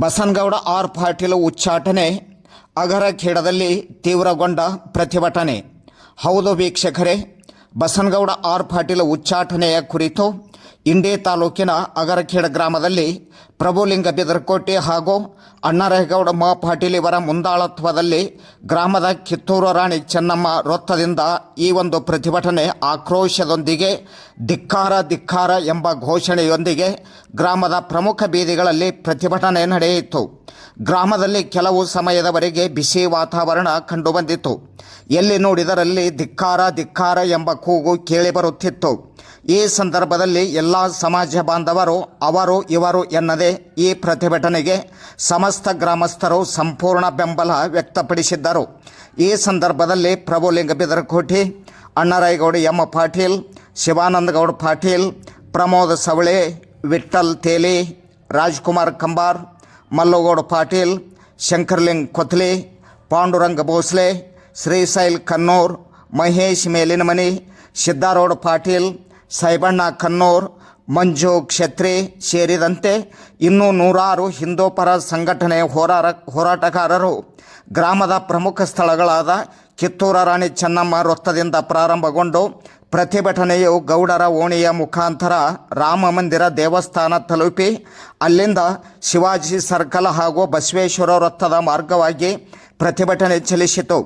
Basanagouda R Patil ಉಚ್ಚಾಟನೆ ಅಗರಖೇಡದಲ್ಲಿ ತೀವ್ರಗೊಂಡ ಪ್ರತಿಭಟನೆ. ಹೌದು ವೀಕ್ಷಕರೇ ಬಸನಗೌಡ ಆರ್ ಪಾಟೀಲ್ ಉಚ್ಚಾಟನೆಯ ಕುರಿತು ಇಂಡಿ ತಾಲೂಕಿನ ಅಗರಖೇಡ ಗ್ರಾಮದಲ್ಲಿ ಪ್ರಭುಲಿಂಗ ಬಿದರಕೋಟೆ ಹಾಗೂ ಅಣ್ಣರೇಗೌಡ ಮ ಪಾಟೀಲ್ ಇವರ ಮುಂದಾಳತ್ವದಲ್ಲಿ ಗ್ರಾಮದ ಕಿತ್ತೂರು ರಾಣಿ ಚೆನ್ನಮ್ಮ ವೃತ್ತದಿಂದ ಈ ಒಂದು ಪ್ರತಿಭಟನೆ ಆಕ್ರೋಶದೊಂದಿಗೆ ಧಿಕ್ಕಾರ ಧಿಕ್ಕಾರ ಎಂಬ ಘೋಷಣೆಯೊಂದಿಗೆ ಗ್ರಾಮದ ಪ್ರಮುಖ ಬೀದಿಗಳಲ್ಲಿ ಪ್ರತಿಭಟನೆ ನಡೆಯಿತು. ಗ್ರಾಮದಲ್ಲಿ ಕೆಲವು ಸಮಯದವರೆಗೆ ಬಿಸಿ ವಾತಾವರಣ ಕಂಡುಬಂದಿತ್ತು ಎಲ್ಲಿ ನೋಡಿದರಲ್ಲಿ ಧಿಕ್ಕಾರ ಧಿಕ್ಕಾರ ಎಂಬ ಕೂಗು ಕೇಳಿಬರುತ್ತಿತ್ತು. ಈ ಸಂದರ್ಭದಲ್ಲಿ ಎಲ್ಲ ಸಮಾಜ ಬಾಂಧವರು ಅವರು, ಇವರು ಎನ್ನದೆ ಈ ಪ್ರತಿಭಟನೆಗೆ ಸಮಸ್ತ ಗ್ರಾಮಸ್ಥರು ಸಂಪೂರ್ಣ ಬೆಂಬಲ ವ್ಯಕ್ತಪಡಿಸಿದ್ದರು. ಈ ಸಂದರ್ಭದಲ್ಲಿ ಪ್ರಭುಲಿಂಗ ಲಿಂಗಬಿದರಕೋಟಿ ಅಣ್ಣರಾಯಗೌಡ ಎಂ ಪಾಟೀಲ್, ಶಿವಾನಂದಗೌಡ ಪಾಟೀಲ್, ಪ್ರಮೋದ್ ಸವಳೆ ವಿಠಲ್ ತೇಲಿ, ರಾಜ್ಕುಮಾರ್ ಕಂಬಾರ್, ಮಲ್ಲುಗೌಡ ಪಾಟೀಲ್, ಶಂಕರ್ಲಿಂಗ್ ಕೊತ್ಲಿ, ಪಾಂಡುರಂಗ ಭೋಸ್ಲೆ ಶ್ರೀಶೈಲ್ ಕನ್ನೂರ್ ಮಹೇಶ್ ಮೇಲಿನಮನಿ ಸಿದ್ದಾರೋಡ್ ಪಾಟೀಲ್ ಸಾಯಿಬಣ್ಣ ಕನ್ನೂರ್ ಮಂಜು ಕ್ಷತ್ರಿ ಸೇರಿದಂತೆ ಇನ್ನೂ ನೂರಾರು ಹಿಂದೂಪರ ಸಂಘಟನೆ ಹೋರಾರ, ಹೋರಾಟಗಾರರು. ಗ್ರಾಮದ ಪ್ರಮುಖ ಸ್ಥಳಗಳಾದ ಕಿತ್ತೂರ ರಾಣಿ ಚೆನ್ನಮ್ಮ ವೃತ್ತದಿಂದ ಪ್ರಾರಂಭಗೊಂಡು ಪ್ರತಿಭಟನೆಯು ಗೌಡರ ಓಣಿಯ ಮುಖಾಂತರ ರಾಮ ಮಂದಿರ ದೇವಸ್ಥಾನ ತಲುಪಿ ಅಲ್ಲಿಂದ ಶಿವಾಜಿ ಸರ್ಕಲ್ ಹಾಗೂ ಬಸವೇಶ್ವರ ವೃತ್ತದ ಮಾರ್ಗವಾಗಿ ಪ್ರತಿಭಟನೆ ಚಲಿಸಿತು.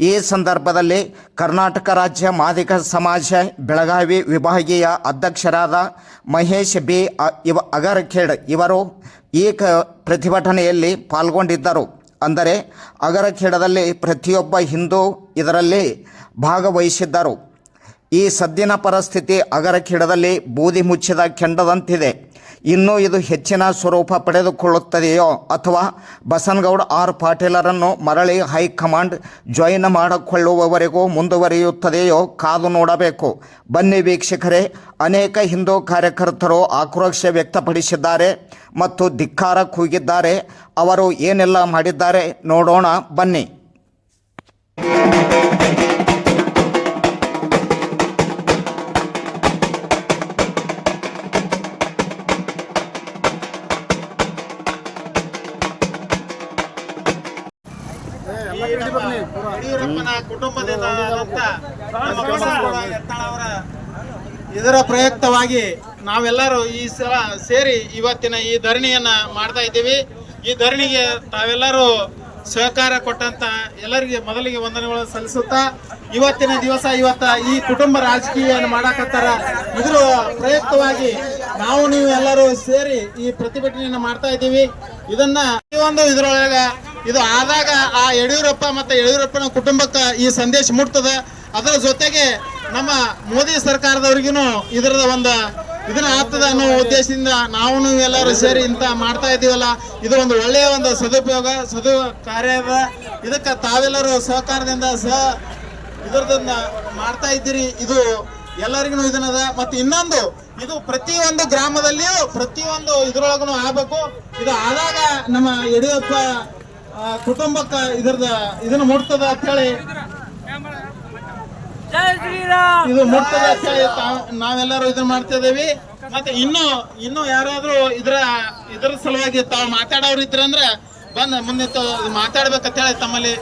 ಈ ಸಂದರ್ಭದಲ್ಲಿ ಕರ್ನಾಟಕ ರಾಜ್ಯ ಮಾದಿಗ ಸಮಾಜ ಬೆಳಗಾವಿ ವಿಭಾಗೀಯ ಅಧ್ಯಕ್ಷರಾದ ಮಹೇಶ್ ಬಿ ಇವ, ಅಗರಖೇಡ್ ಇವರು ಈ ಕ, ಪ್ರತಿಭಟನೆಯಲ್ಲಿ ಪಾಲ್ಗೊಂಡಿದ್ದರು. ಅಂದರೆ ಅಗರಖೇಡದಲ್ಲಿ ಪ್ರತಿಯೊಬ್ಬ ಹಿಂದೂ ಇದರಲ್ಲಿ ಭಾಗವಹಿಸಿದ್ದರು. ಈ ಸದ್ದಿನ ಪರಿಸ್ಥಿತಿ ಅಗರಖೇಡದಲ್ಲಿ ಬೂದಿ ಮುಚ್ಚಿದ ಕೆಂಡದಂತಿದೆ. ಇನ್ನೂ ಇದು ಹೆಚ್ಚಿನ ಸ್ವರೂಪ ಪಡೆದುಕೊಳ್ಳುತ್ತದೆಯೋ ಅಥವಾ ಬಸನಗೌಡ ಆರ್ ಪಾಟೀಲರನ್ನು ಮರಳಿ ಹೈಕಮಾಂಡ್ ಜಾಯಿನ್ ಮಾಡಿಕೊಳ್ಳುವವರೆಗೂ ಮುಂದುವರಿಯುತ್ತದೆಯೋ ಕಾದು ನೋಡಬೇಕು. ಬನ್ನಿ ವೀಕ್ಷಕರೇ, ಅನೇಕ ಹಿಂದೂ ಕಾರ್ಯಕರ್ತರು ಆಕ್ರೋಶ ವ್ಯಕ್ತಪಡಿಸಿದ್ದಾರೆ ಮತ್ತು ಧಿಕ್ಕಾರ ಕೂಗಿದ್ದಾರೆ. ಅವರು ಏನೆಲ್ಲ ಮಾಡಿದ್ದಾರೆ ನೋಡೋಣ, ಬನ್ನಿ. ಯಡಿಯೂರಪ್ಪನ ಕುಟುಂಬದಿಂದ ಅವರ ಇದರ ಪ್ರಯುಕ್ತವಾಗಿ ನಾವೆಲ್ಲರೂ ಈ ಸಲ ಸೇರಿ ಇವತ್ತಿನ ಈ ಧರಣಿಯನ್ನ ಮಾಡ್ತಾ ಇದ್ದೀವಿ. ಈ ಧರಣಿಗೆ ತಾವೆಲ್ಲರೂ ಸಹಕಾರ ಕೊಟ್ಟಂತ ಎಲ್ಲರಿಗೆ ಮೊದಲಿಗೆ ವಂದನೆಗಳನ್ನು ಸಲ್ಲಿಸುತ್ತಾ ಇವತ್ತಿನ ದಿವಸ ಇವತ್ತ ಈ ಕುಟುಂಬ ರಾಜಕೀಯ ಮಾಡಾಕತ್ತಾರ ಇದ್ರ ಪ್ರಯುಕ್ತವಾಗಿ ನಾವು ನೀವು ಎಲ್ಲರೂ ಸೇರಿ ಈ ಪ್ರತಿಭಟನೆಯನ್ನು ಮಾಡ್ತಾ ಇದ್ದೀವಿ. ಇದನ್ನ ಈ ಒಂದು ಇದ್ರೊಳಗ ಇದು ಆದಾಗ ಆ ಯಡಿಯೂರಪ್ಪ ಮತ್ತೆ ಯಡಿಯೂರಪ್ಪನ ಕುಟುಂಬಕ್ಕೆ ಈ ಸಂದೇಶ ಮುಟ್ತದೆ. ಅದರ ಜೊತೆಗೆ ನಮ್ಮ ಮೋದಿ ಸರ್ಕಾರದವ್ರಿಗೂ ಇದರದ ಒಂದು ಇದನ್ನ ಆಗ್ತದೆ ಅನ್ನೋ ಉದ್ದೇಶದಿಂದ ನಾವು ಎಲ್ಲರೂ ಸೇರಿ ಇಂತ ಮಾಡ್ತಾ ಇದೀವಲ್ಲ ಇದು ಒಂದು ಒಳ್ಳೆಯ ಒಂದು ಸದುಪಯೋಗ ಸದು ಕಾರ್ಯ ಅದ. ಇದಕ್ಕೆ ತಾವೆಲ್ಲರೂ ಸಹಕಾರದಿಂದ ಸಹ ಇದರದನ್ನ ಮಾಡ್ತಾ ಇದ್ದೀರಿ. ಇದು ಎಲ್ಲರಿಗೂ ಇದನ್ನದ. ಮತ್ತೆ ಇನ್ನೊಂದು, ಇದು ಪ್ರತಿಯೊಂದು ಗ್ರಾಮದಲ್ಲಿಯೂ ಪ್ರತಿಯೊಂದು ಇದರೊಳಗೂ ಆಗ್ಬೇಕು. ಇದು ಆದಾಗ ನಮ್ಮ ಯಡಿಯೂರಪ್ಪ ಕುಟುಂಬಕ್ಕ ಇದರದ ಇದನ್ನ ಮುಟ್ತದ ಅಂತ ಹೇಳಿ ಜೈ ಶ್ರೀರಾಮ್. ಇದು ಮುಟ್ತದ ಅಂತ ಹೇಳಿ ತಾವ್- ನಾವೆಲ್ಲರೂ ಇದನ್ನ ಮಾಡ್ತಾ ಇದೀವಿ ಮತ್ತೆ ಇನ್ನು ಇನ್ನು ಯಾರಾದ್ರೂ ಇದ್ರ ಇದ್ರ ಸಲುವಾಗಿ ತಾವು ಮಾತಾಡೋರು ಇದ್ರಂದ್ರೆ ಬಂದ ಮುಂದೆ ಮಾತಾಡ್ಬೇಕಂತ ಹೇಳಿ ತಮ್ಮಲ್ಲಿ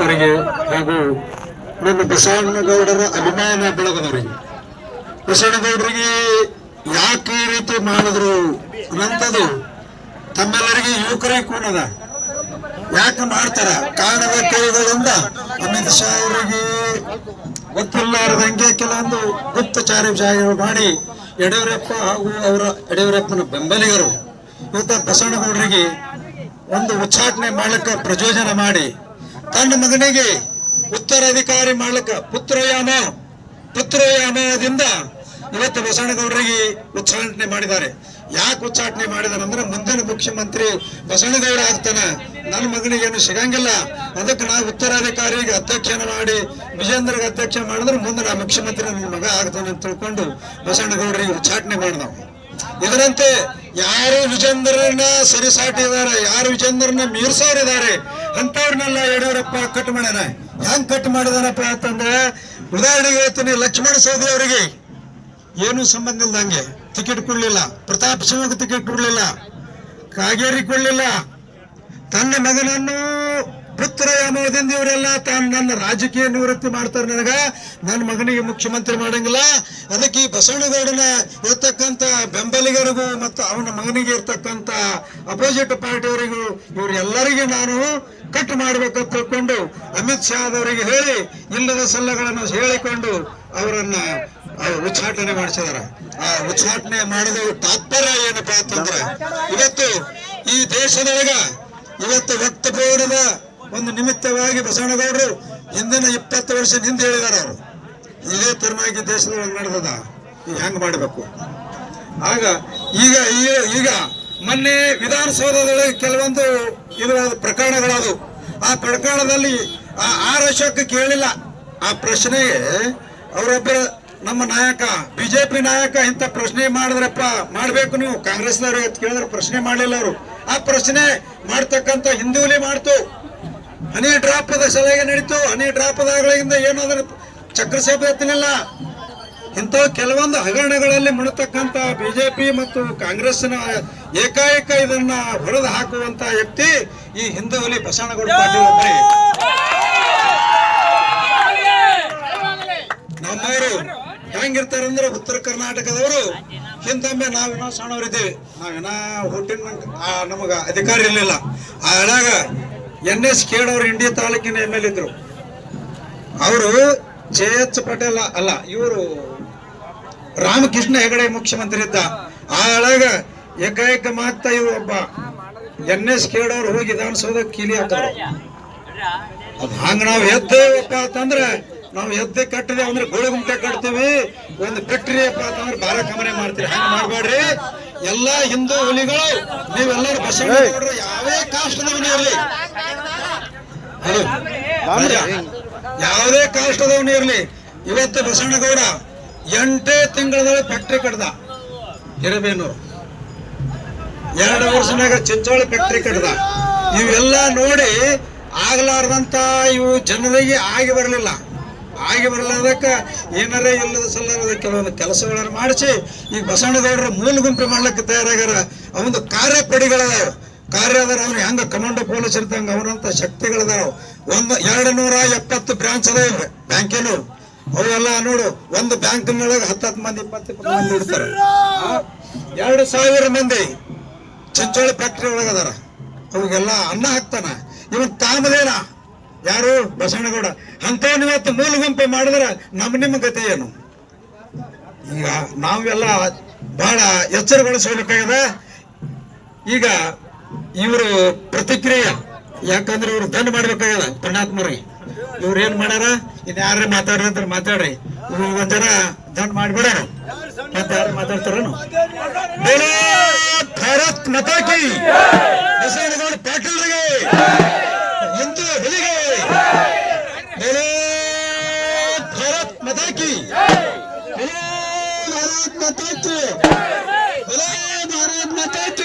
ಹಾಗೂ ನಮ್ಮ ಬಸವಣ್ಣಗೌಡರ ಅಭಿಮಾನ ಬೆಳಗದವರಿಗೆ. ಬಸವಣ್ಣಗೌಡರಿಗೆ ಯಾಕೆ ಈ ರೀತಿ ಮಾಡಿದ್ರು ಅನ್ನಂಥದ್ದು ತಮ್ಮೆಲ್ಲರಿಗೆ ಯುವಕರಿಗೆ ಕೂನದ ಯಾಕೆ ಮಾಡ್ತಾರ? ಕಾಣದ ಕೈಗಳಿಂದ ಅಮಿತ್ ಶಾ ಅವರಿಗೆ ಗೊತ್ತಿಲ್ಲಾರದಂಗೆ ಕೆಲವೊಂದು ಗುಪ್ತಚಾರ ವಿಷಯಗಳು ಮಾಡಿ ಯಡಿಯೂರಪ್ಪ ಹಾಗೂ ಅವರ ಯಡಿಯೂರಪ್ಪನ ಬೆಂಬಲಿಗರು, ಇವತ್ತ ಬಸವಣ್ಣಗೌಡರಿಗೆ ಒಂದು ಉಚ್ಚಾಟನೆ ಮಾಡಲಿಕ್ಕೆ ಪ್ರಚೋದನೆ ಮಾಡಿ ತನ್ನ ಮಗನಿಗೆ ಉತ್ತರಾಧಿಕಾರಿ ಮಾಡ್ಲಿಕ್ಕೆ ಪುತ್ರಯಾಮ ಪುತ್ರಯಾನದಿಂದ ಇವತ್ತು ಬಸವನಗೌಡರಿಗೆ ಉಚ್ಚಾಟನೆ ಮಾಡಿದ್ದಾರೆ. ಯಾಕೆ ಉಚ್ಚಾಟನೆ ಮಾಡಿದಾರೆ ಅಂದ್ರೆ ಮುಂದಿನ ಮುಖ್ಯಮಂತ್ರಿ ಬಸವನಗೌಡ ಆಗ್ತಾನೆ. ನನ್ನ ಮಗನಿಗೇನು ಸಿಗಂಗಿಲ್ಲ. ಅದಕ್ಕೆ ನಾವು ಉತ್ತರಾಧಿಕಾರಿಗೆ ಅಧ್ಯಕ್ಷನ ಮಾಡಿ ವಿಜೇಂದ್ರಗೆ ಅಧ್ಯಕ್ಷ ಮಾಡಿದ್ರೆ ಮುಂದೆ ನಾ ಮುಖ್ಯಮಂತ್ರಿ ನನ್ನ ಮಗ ಆಗ್ತಾನೆ ಅಂತ ತಿಳ್ಕೊಂಡು ಬಸವನಗೌಡರಿಗೆ ಉಚ್ಚಾಟನೆ ಮಾಡಿದವು. ಇದರಂತೆ ಯಾರು ವಿಜೇಂದ್ರನ ಸರಿಸಾಟಿದ್ದಾರೆ ಯಾರು ವಿಜೇಂದ್ರನ ಮೀರ್ಸೋರಿದ್ದಾರೆ ಅಂತವ್ರನ್ನೆಲ್ಲ ಯಡಿಯೂರಪ್ಪ ಕಟ್ ಮಾಡ್ಯಾನ. ಹೆಂಗ್ ಕಟ್ ಮಾಡಿದಾನಪ್ಪ ಅಂತಂದ್ರೆ, ಉದಾಹರಣೆಗೆ ಹೇಳ್ತೀನಿ, ಲಕ್ಷ್ಮಣ ಸೌದಿ ಅವರಿಗೆ ಏನು ಸಂಬಂಧ ಇಲ್ದಂಗೆ ಟಿಕೆಟ್ ಕೊಡ್ಲಿಲ್ಲ. ಪ್ರತಾಪ್ ಸಿಂಹಕ್ಕೆ ಟಿಕೆಟ್ ಕೊಡ್ಲಿಲ್ಲ. ಕಾಗೇರಿ ಕೊಡ್ಲಿಲ್ಲ. ತನ್ನ ಮಗನನ್ನು ಪುತ್ರ ಅಮೋದಿಂದ ಇವರೆಲ್ಲ ತಾನು ನನ್ನ ರಾಜಕೀಯ ನಿವೃತ್ತಿ ಮಾಡ್ತಾರೆ ನನಗ. ನನ್ನ ಮಗನಿಗೆ ಮುಖ್ಯಮಂತ್ರಿ ಮಾಡಂಗಿಲ್ಲ. ಅದಕ್ಕೆ ಈ ಬಸವಣ್ಣಗೌಡನ ಇರ್ತಕ್ಕಂಥ ಬೆಂಬಲಿಗರಿಗೂ ಮತ್ತು ಅವನ ಮಗನಿಗೆ ಇರ್ತಕ್ಕಂಥ ಅಪೋಸಿಟ್ ಪಾರ್ಟಿಯವರಿಗೂ ಇವರೆಲ್ಲರಿಗೆ ನಾನು ಕಟ್ ಮಾಡ್ಬೇಕಂತ ತಿಳ್ಕೊಂಡು ಅಮಿತ್ ಶಾ ಅವರಿಗೆ ಹೇಳಿ ಇಲ್ಲದ ಸಲ್ಲಗಳನ್ನು ಹೇಳಿಕೊಂಡು ಅವರನ್ನ ಉಚ್ಚಾಟನೆ ಮಾಡಿಸಿದಾರೆ. ಆ ಉಚ್ಚಾಟನೆ ಮಾಡಿದ ತಾತ್ಪರ್ಯ ಏನಪ್ಪಾ ಅಂತಂದ್ರೆ, ಇವತ್ತು ಈ ದೇಶದೊಳಗ ಇವತ್ತು ವಕ್ತಬೋರ್ಡದ ಒಂದು ನಿಮಿತ್ತವಾಗಿ ಬಸವಣ್ಣಗೌಡರು ಹಿಂದಿನ ಇಪ್ಪತ್ತು ವರ್ಷ ಹಿಂದೆ ಹೇಳಿದಾರೆ ಅವರು. ಇದೇ ತರನಾಗಿ ದೇಶದೊಳಗೆ ನಡೆದದ. ಹೆಂಗ್ ಮಾಡಬೇಕು? ಆಗ ಈಗ ಈಗ ಮೊನ್ನೆ ವಿಧಾನಸೌಧದೊಳಗೆ ಕೆಲವೊಂದು ಇದು ಪ್ರಕರಣಗಳದು ಆ ಪ್ರಕರಣದಲ್ಲಿ ಆ ಆರ್ ಅಶೋಕ್ ಕೇಳಿಲ್ಲ. ಆ ಪ್ರಶ್ನೆಗೆ ಅವರೊಬ್ಬ ನಮ್ಮ ನಾಯಕ, ಬಿಜೆಪಿ ನಾಯಕ ಇಂಥ ಪ್ರಶ್ನೆ ಮಾಡಿದ್ರಪ್ಪ, ಮಾಡಬೇಕು ನೀವು. ಕಾಂಗ್ರೆಸ್ನವ್ರು ಕೇಳಿದ್ರೆ ಪ್ರಶ್ನೆ ಮಾಡಲಿಲ್ಲ ಅವರು. ಆ ಪ್ರಶ್ನೆ ಮಾಡ್ತಕ್ಕಂಥ ಹಿಂದೂಲಿ ಮಾಡ್ತು. ಹನಿ ಡ್ರಾಪದ ಸಲಹೆ ನಡೀತು. ಹನಿ ಡ್ರಾಪದಾಗಳಿಂದ ಏನಾದ್ರೂ ಚಕ್ರಸಭೆ ಎತ್ತಲಿಲ್ಲ? ಇಂಥ ಕೆಲವೊಂದು ಹಗರಣಗಳಲ್ಲಿ ಮುಣತಕ್ಕಂತ ಬಿಜೆಪಿ ಮತ್ತು ಕಾಂಗ್ರೆಸ್ನ ಏಕಾಏಕ ಇದನ್ನ ಹೊಡೆದು ಹಾಕುವಂತ ವ್ಯಕ್ತಿ ಈ ಹಿಂದೂ ಹುಲಿ ಬಸವನಗೌಡ ಪಾಟೀಲ್ ಒಬ್ಬರೇ ನಮ್ಮವರು ಹೆಂಗಿರ್ತಾರಂದ್ರೆ ಉತ್ತರ ಕರ್ನಾಟಕದವರು, ಹಿಂದೊಮ್ಮೆ ನಾವೇನೋ ಸಣ್ಣವರಿದ್ದೀವಿ. ನಾವೇನೋ ಹುಟ್ಟಿನ ನಮಗ ಅಧಿಕಾರ ಇರಲಿಲ್ಲ. ಆ ಹಳಾಗ ಎನ್ ಎಸ್ ಕೇಳವ್ರು ಇಂಡಿ ತಾಲೂಕಿನ ಎಂ ಎಲ್ ಇದ್ರು ಅವರು ಜೆ ಎಚ್ ಪಟೇಲ್ ಅಲ್ಲ, ಇವರು ರಾಮಕೃಷ್ಣ ಹೆಗಡೆ ಮುಖ್ಯಮಂತ್ರಿ ಇದ್ದ ಆ ಒಳಗ ಏಕಾಏಕ ಮಾತ ಇವ್ರು ಒಬ್ಬ. ಎನ್ ಎಸ್ ಕೇಳೋರು ಹೋಗಿ ವಿಧಾನಸೌಧ ಕೀಲಿ ಹಾಕಿದ್ರು ಅದ್ ಹಂಗ ನಾವು ಎದ್ದೇವಪ್ಪ ಅಂತಂದ್ರೆ ನಾವು ಎದ್ದೆ ಕಟ್ಟಿದೆ ಅಂದ್ರೆ ಗೋಳಿ ಕಟ್ತೀವಿ. ಒಂದು ಕಟ್ಟ್ರಿ ಅಪ್ಪ ಅಂತಂದ್ರೆ ಬಾರ ಕಮನೆ ಮಾಡ್ತೀವಿ ಹಂಗ ಮಾಡ್ಬೇಡ್ರಿ. ಎಲ್ಲಾ ಹಿಂದೂ ಹುಲಿಗಳು ನೀವೆಲ್ಲರೂ ಬಸವಣ್ಣಗೌಡರು ಯಾವೇ ಕಾಷ್ಟದವನು ಇರಲಿ. ಯಾವುದೇ ಕಾಷ್ಟದವನು ಇರಲಿ ಇವತ್ತು ಬಸವಣ್ಣಗೌಡ ಎಂಟೇ ತಿಂಗಳದಲ್ಲಿ ಫ್ಯಾಕ್ಟ್ರಿ ಕಟ್ದ. ಹಿರೇಬೇನೂರು ಎರಡು ವರ್ಷನಾಗ ಚಿಂಚೋಳಿ ಫ್ಯಾಕ್ಟ್ರಿ ಕಟ್ದ. ಇವೆಲ್ಲ ನೋಡಿ ಆಗ್ಲಾರ್ದಂತ ಇವು ಜನರಿಗೆ ಆಗಿ ಬರಲಿಲ್ಲ. ಆಗಿ ಬರಲಾರ್ದಕ್ಕ ಏನಾರ ಇಲ್ಲದ ಸಲ್ಲದ ಕೆಲವೊಂದು ಕೆಲಸಗಳನ್ನು ಮಾಡಿಸಿ ಈಗ ಬಸವಣ್ಣಗೌಡರ ಮೂಲ ಗುಂಪು ಮಾಡ್ಲಿಕ್ಕೆ ತಯಾರಾಗ್ಯಾರ. ಅವೊಂದು ಕಾರ್ಯಪಡಿಗಳದಾವ ಕಾರ್ಯ ಅದಾರ ಅವ್ನು ಹೆಂಗ ಕಮಾಂಡೋ ಪೊಲೀಸ್ ಇರ್ತಂಗ ಅವರಂತ ಶಕ್ತಿಗಳದಾರ ಒಂದು ಎರಡು ನೂರ ಎಪ್ಪತ್ತು ಬ್ರಾಂಚ್ ಅದಾವ ಬ್ಯಾಂಕಿನ ಅವೆಲ್ಲ ನೋಡು ಒಂದು ಬ್ಯಾಂಕಿನೊಳಗೆ ಹತ್ತತ್ತು ಮಂದಿ ಇಪ್ಪತ್ತು ಇಪ್ಪತ್ತು ಮಂದಿ ಇಡ್ತಾರೆ ಎರಡು ಸಾವಿರ ಮಂದಿ ಚಂಚೋಳಿ ಫ್ಯಾಕ್ಟ್ರಿ ಒಳಗದಾರ ಅವ್ರಿಗೆಲ್ಲ ಅನ್ನ ಹಾಕ್ತಾನ. ಇವನ್ ತಾಮದೇನ ಯಾರು? ಬಸವನಗೌಡ. ಅಂತ ಇವತ್ತು ಮೂಲ ಗುಂಪು ಮಾಡಿದ್ರೆ ನಮ್ಮ ನಿಮ್ಮ ಗತಿ ಏನು? ಈಗ ನಾವೆಲ್ಲ ಬಹಳ ಎಚ್ಚರಗೊಳಿಸಬೇಕಾಗದ ಈಗ ಇವರು ಪ್ರತಿಕ್ರಿಯೆ, ಯಾಕಂದ್ರೆ ಇವ್ರು ದಂಡ ಮಾಡ್ಬೇಕಾಗ್ಯದ ಪುಣ್ಯಾತ್ಮರಿ ಇವ್ರು ಏನ್ ಮಾಡ್ಯಾರ? ಇನ್ ಯಾರು ಮಾತಾಡ್ರಿ ಮಾತಾಡ್ರಿ. ಇವ್ರು ಒಂಥರ ದಂಡ ಮಾಡ್ಬಿಡಾರ? ಮತ್ತೆ ಯಾರು ಮಾತಾಡ್ತಾರನು? ಭಾರತ್ ಮತಾಕಿ ಬಸವನಗೌಡ ಪಾಟೀಲ್ರಿಗೆ. ಗಲಿಗೆ ಭಾರತ್ ಮತಾಕಿ ಭಾರತ್ ಮತಾಕಿ ಭಾರತ್ ಮತಾಕಿ